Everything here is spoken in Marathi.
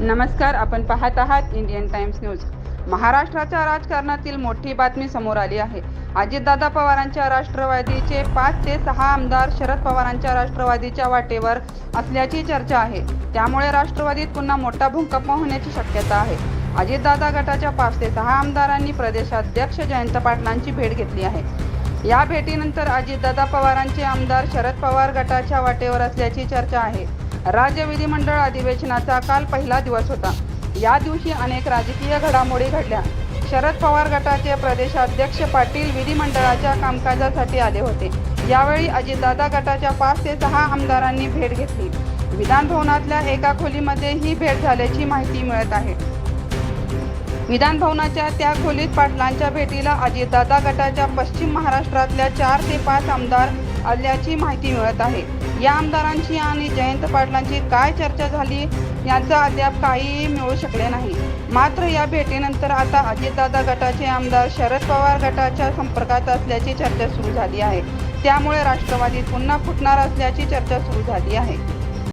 नमस्कार आपण पाहत आहात इंडियन टाइम्स न्यूज महाराष्ट्राच्या राजकारणातील मोठी बातमी समोर आली आहे. अजितदादा पवारांच्या राष्ट्रवादीचे पाच ते सहा आमदार शरद पवारांच्या राष्ट्रवादीच्या वाटेवर असल्याची चर्चा आहे. त्यामुळे राष्ट्रवादीत पुन्हा मोठा भूकंप होण्याची शक्यता आहे. अजितदादा गटाच्या पाच ते सहा आमदारांनी प्रदेशाध्यक्ष जयंत पाटलांची भेट घेतली आहे. या भेटीनंतर अजितदादा पवारांचे आमदार शरद पवार गटाच्या वाटेवर असल्याची चर्चा आहे. राज्य विधिमंडळ अधिवेशनाचा काल पहिला दिवस होता. या दिवशी अनेक राजकीय घडामोडी घडल्या. शरद पवार गटाचे प्रदेशाध्यक्ष पाटील विधिमंडळाच्या कामकाजासाठी आले होते. यावेळी अजितदादा गटाच्या पाच ते सहा आमदारांनी भेट घेतली. विधानभवनातल्या एका खोलीमध्ये ही भेट झाल्याची माहिती मिळत आहे. विधान भवनाच्या त्या खोलीत पाटलांच्या भेटीला अजितदादा गटाच्या पश्चिम महाराष्ट्रातल्या चार ते पाच आमदार आल्याची माहिती मिळत आहे. या आमदारांची आणि जयंत पाटलांची काय चर्चा झाली यांचा अद्याप काहीही मिळू शकले नाही. मात्र या भेटीनंतर आता अजितदादा गटाचे आमदार शरद पवार गटाच्या संपर्कात असल्याची चर्चा सुरू झाली आहे. त्यामुळे राष्ट्रवादी पुन्हा फुटणार असल्याची चर्चा सुरू झाली आहे.